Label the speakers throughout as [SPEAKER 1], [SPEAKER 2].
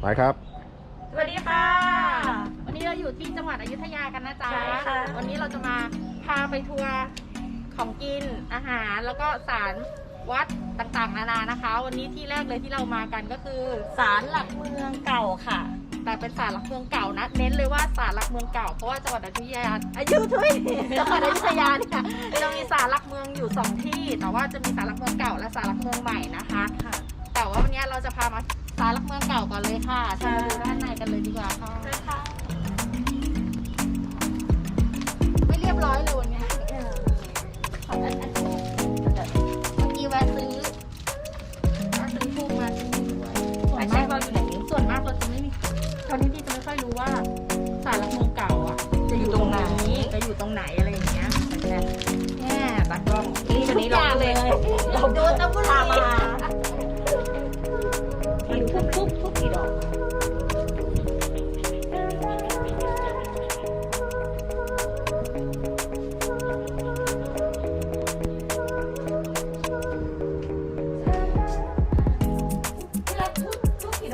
[SPEAKER 1] ไปครับ
[SPEAKER 2] สวัสดีค่ะ
[SPEAKER 3] วันนี้เราอยู่ที่จังหวัดอยุธยากันนะจ๊ะ
[SPEAKER 2] ใช่ค่ะ
[SPEAKER 3] วันนี้เราจะมาพาไปทัวร์ของกินอาหารแล้วก็สารวัดต่างๆ นานานะคะ วันนี้ที่แรกเลยที่เรามากันก็คือ
[SPEAKER 2] ศาลหลักเมืองเก่าค่ะ
[SPEAKER 3] แต่เป็นศาลหลักเมืองเก่านะ เน้นเลยว่าศาลหลักเมืองเก่าเพราะว่าจังหวัดอยุธยาอายุทุย จังหวัดอยุธยาเนี่ยจะมีศาลหลักเมืองอยู่สองที่ แต่ว่าจะมีศาลหลักเมืองเก่าและศาลหลักเมืองใหม่นะคะ
[SPEAKER 2] ค่ะ
[SPEAKER 3] แต่ว่าวันนี้เราจะพามาศาลหลักเมือง ค่ะ
[SPEAKER 2] ใช่
[SPEAKER 3] เชิญมาดูด้านในกันเลยดีกว่าค่ะ
[SPEAKER 2] ใช่ค่ะ
[SPEAKER 3] ไม่เรียบร้อยเลยวันนี้
[SPEAKER 2] ขออันอัน
[SPEAKER 3] เมื่อกี้แวะซื้อแวะซื้อทูบมาที่นี่ด้วยส่วน
[SPEAKER 2] ใช่
[SPEAKER 3] มาก
[SPEAKER 2] เราอยู่ไหน
[SPEAKER 3] ส่วนมากเราจะไม่มีตอนนี้พี่จะไม่ค่อยรู้ว่าสารหลักเมืองเก่าอะ จะอยู่ตรงไหนจะอยู่ตรงไหนอะไรอย่างเงี้ยแต่แค่ตากล้อง
[SPEAKER 2] นี่วันนี้เราเลย
[SPEAKER 3] เราดูตะบุรี
[SPEAKER 2] พา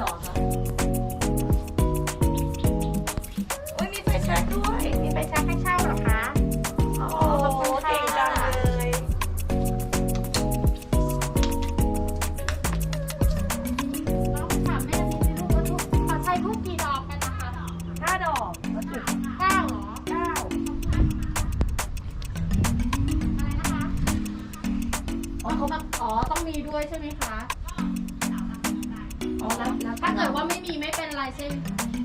[SPEAKER 2] ดอกคะโอ้ยมีไฟแช็กด้วย
[SPEAKER 3] มีไฟแช็กให้เช่าเหรอคะ
[SPEAKER 2] โอ้โหเก่งจังเลย
[SPEAKER 3] น้องถามแม่นิดนึงลูกว่าทุกขอใช้ทุกกี่ดอกกันนะคะ
[SPEAKER 2] ห้าดอกก็ถึง
[SPEAKER 3] เก้าเหรอ
[SPEAKER 2] เก้า
[SPEAKER 3] อะไรนะคะ อ๋อเขาแบบอ๋อ ต้องมีด้วยใช่ไหมคะ
[SPEAKER 2] อ๋อแล้วแล้ว
[SPEAKER 3] ถ้าเกิดว่าไม่มีไม่เป็นไรใช่ใ